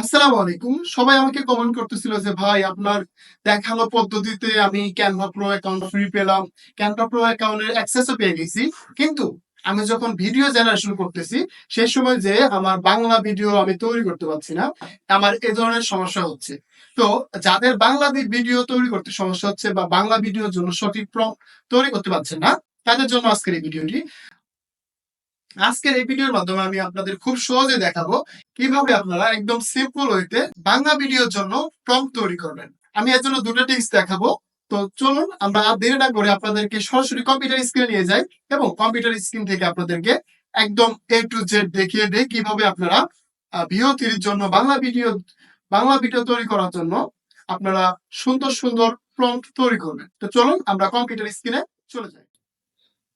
আসসালামু আলাইকুম। সবাই আমাকে কমেন্ট করতেছিল যে, ভাই, আপনার দেখানো পদ্ধতিতে আমি ক্যানভা প্রো অ্যাকাউন্ট ফ্রি পেলাম। ক্যানভা প্রো অ্যাকাউন্টের অ্যাক্সেসও পেয়ে গেছি। কিন্তু আমি যখন ভিডিও জেনারেশন করতেছি সেই সময় যে আমার বাংলা ভিডিও আমি তৈরি করতে পারছি না, আমার এ ধরনের সমস্যা হচ্ছে। তো যাদের বাংলা ভিডিও তৈরি করতে সমস্যা হচ্ছে বা বাংলা ভিডিওর জন্য সঠিক তৈরি করতে পারছেন না, তাদের জন্য আজকের এই ভিডিওটি আজকের এই ভিডিওর মাধ্যমে আমি আপনাদের খুব সহজে দেখাবো কীভাবে আপনারা একদম সিম্পল হইতে বাংলা ভিডিওর জন্য প্রম্পট তৈরি করবেন। আমি এর জন্য দুটো টিপস দেখাবো। তো চলুন, আমরা দেরি না করে আপনাদেরকে সরাসরি কম্পিউটার স্ক্রিনে নিয়ে যাই এবং কম্পিউটার স্ক্রিন থেকে আপনাদেরকে একদম এ টু জেড দেখিয়ে দেই কীভাবে আপনারা ভিও থ্রির জন্য বাংলা ভিডিও বাংলা ভিডিও তৈরি করার জন্য আপনারা সুন্দর সুন্দর প্রম্পট তৈরি করবেন। তো চলুন, আমরা কম্পিউটার স্ক্রিনে চলে যাই।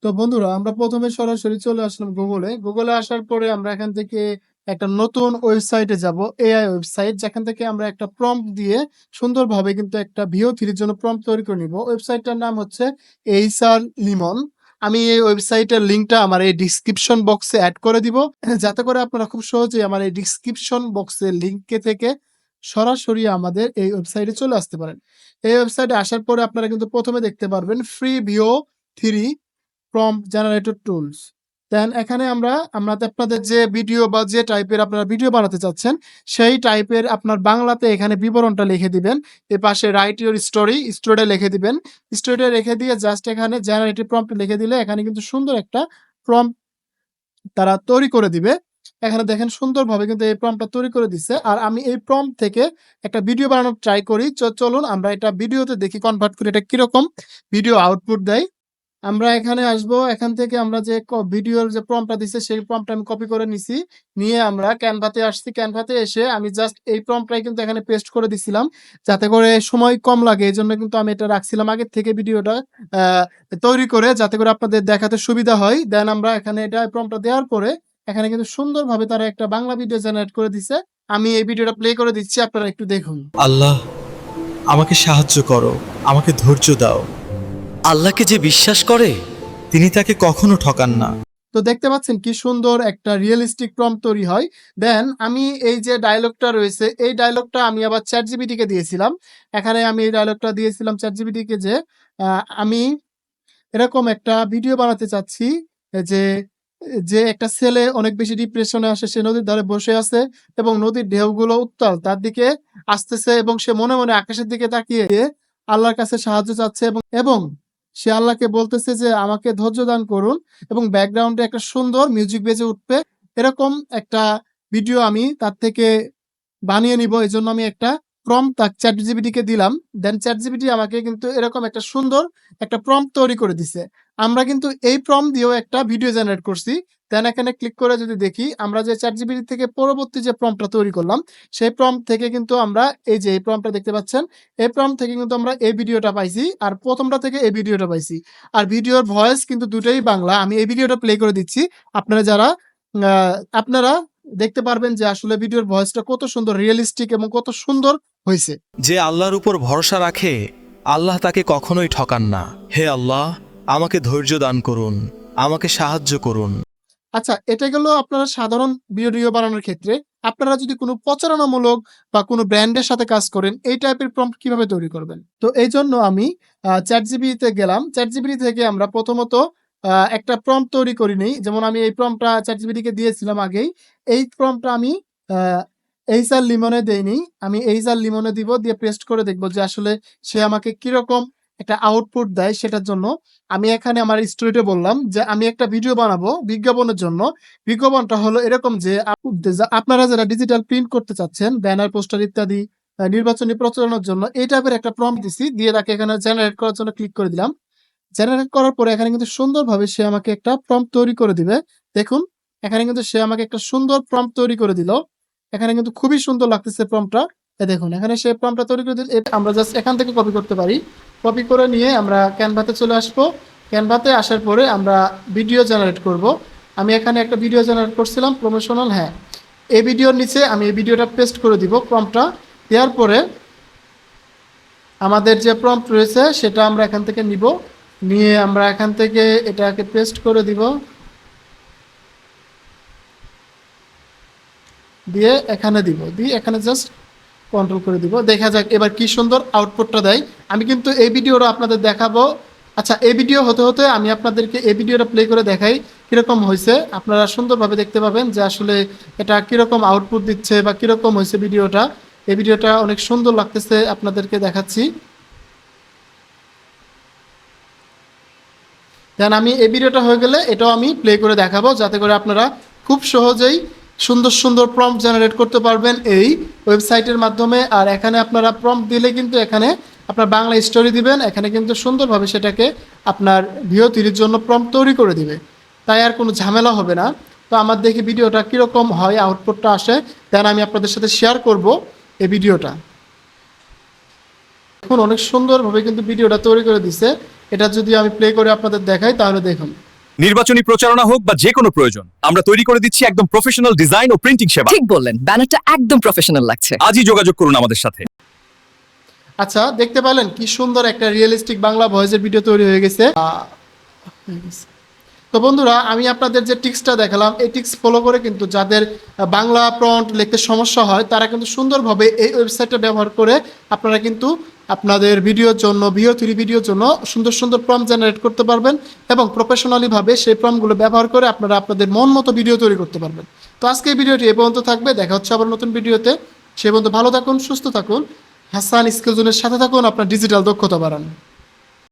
তো বন্ধুরা, আমরা প্রথমে সরাসরি চলে আসলাম গুগলে গুগলে আসার পরে আমরা এখান থেকে একটা নতুন ওয়েবসাইটে যাব এআই ওয়েবসাইট, যেখান থেকে আমরা একটা প্রম্পট দিয়ে সুন্দরভাবে কিন্তু একটা ভিও থ্রির জন্য প্রম্পট তৈরি করে নিব। ওয়েবসাইটটার নাম হচ্ছে এইসার লিমন আমি এই ওয়েবসাইটের লিঙ্কটা আমার এই ডিসক্রিপশন বক্সে অ্যাড করে দিব। যাতে করে আপনারা খুব সহজেই আমার এই ডিসক্রিপশন বক্সের লিঙ্কে থেকে সরাসরি আমাদের এই ওয়েবসাইটে চলে আসতে পারেন। এই ওয়েবসাইটে আসার পরে আপনারা কিন্তু প্রথমে দেখতে পারবেন free Veo three prompt generator tools then এখানে আমরা আমরা আপনাদের যে ভিডিও বা যে টাইপের আপনারা ভিডিও বানাতে চাচ্ছেন, সেই টাইপের আপনার বাংলাতে এখানে বিবরণটা লিখে দিবেন। এ পাশে রাইট ইউর স্টোরি স্টোরিটা লিখে দিবেন। স্টোরিটা রেখে দিয়ে জাস্ট এখানে জেনারেটিভ প্রম্পট লিখে দিলে এখানে কিন্তু সুন্দর একটা প্রম্পট তারা তৈরি করে দিবে। এখানে দেখেন সুন্দরভাবে কিন্তু এই প্রম্পটটা তৈরি করে দিচ্ছে আর আমি এই প্রম্পট থেকে একটা ভিডিও বানানোর ট্রাই করি। চলুন আমরা এটা ভিডিওতে দেখি কনভার্ট করি এটা কীরকম। ভিডিও আউটপুট দেয়। আমরা এখানে আসব, এখান থেকে আমরা যে ভিডিওর যে প্রম্পটটা দিছে, সেই প্রম্পটটা আমি কপি করে নিছি। নিয়ে আমরা ক্যানভাতে আসছি। ক্যানভাতে এসে আমি জাস্ট এই প্রম্পটটাই কিন্তু এখানে পেস্ট করে দিছিলাম, যাতে করে সময় কম লাগে। এই জন্য কিন্তু আমি এটা রাখছিলাম আগের থেকে ভিডিওটা তৈরি করে, যাতে করে আপনাদের দেখাতে সুবিধা হয়। দেন আমরা এখানে এটা প্রম্পটটা দেওয়ার পরে এখানে কিন্তু সুন্দরভাবে তারা একটা বাংলা ভিডিও জেনারেট করে দিছে। আমি এই ভিডিওটা প্লে করে দিচ্ছি, আপনারা একটু দেখুন। আল্লাহ, আমাকে সাহায্য করো, আমাকে ধৈর্য দাও। আল্লাহকে যে বিশ্বাস করে? তিনি তাকে কখনো ঠকান না। তো দেখতে পাচ্ছেন কি সুন্দর একটা রিয়েলিস্টিক প্রম্পট তৈরি হয়। দেন আমি এই যে ডায়লগটা রয়েছে এই ডায়লগটা আমি আবার চ্যাট জিবিটিকে দিয়েছিলাম। এখানে আমি এই ডায়লগটা দিয়েছিলাম চ্যাট জিবিটিকে যে আহ, আমি এরকম একটা ভিডিও বানাতে চাচ্ছি যে যে একটা ছেলে অনেক বেশি ডিপ্রেশনে আসে সে নদীর ধারে বসে আছে এবং নদীর ঢেউগুলো উত্তাল তার দিকে আসতেছে এবং সে মনে মনে আকাশের দিকে তাকিয়ে আল্লাহর কাছে সাহায্য চাচ্ছে এবং এবং সে আল্লাহকে বলতেছে যে, আমাকে ধৈর্য দান করুন এবং ব্যাকগ্রাউন্ডে একটা সুন্দর মিউজিক বেজে উঠবে। এরকম একটা ভিডিও আমি তার থেকে বানিয়ে নিব। এই জন্য আমি একটা প্রম্পট চ্যাট জিবিটিকে দিলাম দেন চ্যাট জিবিটি আমাকে কিন্তু এরকম একটা সুন্দর একটা প্রম্পট তৈরি করে দিছে। আমরা কিন্তু এই প্রম্পট দিয়েও একটা ভিডিও জেনারেট করছি। দেন এখানে ক্লিক করে যদি দেখি, আমরা যে চ্যাট জিবিটি থেকে পরবর্তী যে প্রম্পটটা তৈরি করলাম, সেই প্রম্পট থেকে কিন্তু আমরা এই যে এই প্রম্পটটা দেখতে পাচ্ছেন, এই প্রম্পট থেকে কিন্তু আমরা এই ভিডিওটা পাইছি আর প্রথমটা থেকে এই ভিডিওটা পাইছি। আর ভিডিওর ভয়েস কিন্তু দুটোই বাংলা। আমি এই ভিডিওটা প্লে করে দিচ্ছি। আপনারা যারা আপনারা দেখতে পারবেন যে আসলে ভিডিওর ভয়েসটা কত সুন্দর রিয়েলিস্টিক এবং কত সুন্দর হয়েছে। যে আল্লাহর উপর ভরসা রাখে আল্লাহ তাকে কখনোই ঠকান না। হে আল্লাহ আমাকে ধৈর্য দান করুন আমাকে সাহায্য করুন। আচ্ছা এটা গেল আপনারা সাধারণ ভিডিও বানানোর ক্ষেত্রে। আপনারা যদি কোনো প্রচারণামূলক বা কোনো ব্র্যান্ডের সাথে কাজ করেন এই টাইপের প্রম্পট কীভাবে তৈরি করবেন? তো এই জন্য আমি চ্যাট জিবিতে গেলাম। চ্যাট জিবিটি থেকে আমরা প্রথমত একটা প্রম্পট তৈরি করে নিই যেমন আমি এই প্রম্পটটা চ্যাট জিবিটিকে দিয়েছিলাম আগেই। এই প্রম্পটটা আমি এইচআর লিমনে দেইনি আমি এইচআর লিমনে দিব, দিয়ে পেস্ট করে দেখব যে আসলে সে আমাকে কীরকম একটা আউটপুট দেয় সেটার জন্য। আমি এখানে আমার স্টোরিতে বললাম যে আমি একটা ভিডিও বানাবো বিজ্ঞাপনের জন্য। বিজ্ঞাপনটা হলো এরকম যে আপনারা যারা ডিজিটাল প্রিন্ট করতে চাচ্ছেন ব্যানার পোস্টার ইত্যাদি নির্বাচনী প্রচারণার জন্য এই টাইপের একটা প্রম্পট দিছি, দিয়ে তাকে এখানে জেনারেট করার জন্য ক্লিক করে দিলাম। জেনারেট করার পরে এখানে কিন্তু সুন্দরভাবে সে আমাকে একটা প্রম্পট তৈরি করে দিবে। দেখুন, এখানে কিন্তু সে আমাকে একটা সুন্দর প্রম্পট তৈরি করে দিল। এখানে কিন্তু খুবই সুন্দর লাগতেছে প্রম্পটটা দেখুন, এখানে সে প্রম্পটটা তৈরি করে দিল আমরা জাস্ট এখান থেকে কপি করতে পারি। কপি করে নিয়ে আমরা ক্যানভাতে চলে আসব। ক্যানভাতে আসার পরে আমরা ভিডিও জেনারেট করব। আমি এখানে একটা ভিডিও জেনারেট করছিলাম প্রমোশনাল হ্যাঁ। এই ভিডিওর নিচে আমি এই ভিডিওটা পেস্ট করে দিব প্রম্পটটা দেওয়ার পরে আমাদের যে প্রম্পট রয়েছে, সেটা আমরা এখান থেকে নিব। নিয়ে আমরা এখান থেকে এটাকে পেস্ট করে দিব। দিয়ে এখানে দিব, দিয়ে এখানে জাস্ট কন্ট্রোল করে দিব। দেখা যাক এবার কি সুন্দর আউটপুটটা দেয়। আমি কিন্তু এই ভিডিওটা আপনাদের দেখাবো। আচ্ছা এই ভিডিও হতে হতে আমি আপনাদেরকে এই ভিডিওটা প্লে করে দেখাই কীরকম হয়েছে। আপনারা সুন্দরভাবে দেখতে পাবেন যে আসলে এটা কীরকম আউটপুট দিচ্ছে বা কীরকম হয়েছে ভিডিওটা। এই ভিডিওটা অনেক সুন্দর লাগতেছে আপনাদেরকে দেখাচ্ছি। দেন আমি এই ভিডিওটা হয়ে গেলে এটাও আমি প্লে করে দেখাবো, যাতে করে আপনারা খুব সহজেই সুন্দর সুন্দর প্রম্পট জেনারেট করতে পারবেন এই ওয়েবসাইটের মাধ্যমে। আর এখানে আপনারা প্রম্পট দিলে কিন্তু এখানে আপনার বাংলা স্টোরি দিবেন, এখানে কিন্তু সুন্দরভাবে সেটাকে আপনার ভিও তৈরির জন্য প্রম্পট তৈরি করে দিবে। তাই আর কোনো ঝামেলা হবে না। তো আমার দেখি ভিডিওটা কীরকম হয় আউটপুটটা আসে দেন আমি আপনাদের সাথে শেয়ার করব এই ভিডিওটা এখন অনেক সুন্দরভাবে কিন্তু ভিডিওটা তৈরি করে দিছে। এটা যদি আমি প্লে করে আপনাদের দেখাই, তাহলে দেখুন। নির্বাচনী প্রচারণা হোক বা যে কোনো প্রয়োজন আমরা তৈরি করে দিচ্ছি একদম প্রফেশনাল ডিজাইন ও প্রিন্টিং সেবা। ঠিক বললেন ব্যানারটা একদম প্রফেশনাল লাগছে। আজই যোগাযোগ করুন আমাদের সাথে। আচ্ছা দেখতে পেলেন কি সুন্দর একটা রিয়েলিস্টিক বাংলা ভয়েসের ভিডিও তৈরি হয়ে গেছে। হয়ে। তো বন্ধুরা আমি আপনাদের যে টিক্সটা দেখালাম এই টিক্স ফলো করে কিন্তু যাদের বাংলা প্রন্ট লিখতে সমস্যা হয় তারা কিন্তু সুন্দরভাবে এই ওয়েবসাইটটা ব্যবহার করে আপনারা কিন্তু আপনাদের ভিডিওর জন্য ভিও থ্রি ভিডিওর জন্য সুন্দর সুন্দর প্রম জেনারেট করতে পারবেন এবং প্রফেশনালিভাবে সেই প্রমগুলো ব্যবহার করে আপনারা আপনাদের মন মতো ভিডিও তৈরি করতে পারবেন। তো আজকে এই ভিডিওটি এ পর্যন্ত থাকবে, দেখা হচ্ছে আবার নতুন ভিডিওতে সে পর্যন্ত ভালো থাকুন, সুস্থ থাকুন। হাসান স্কিলজনের সাথে থাকুন, আপনার ডিজিটাল দক্ষতা বাড়ান।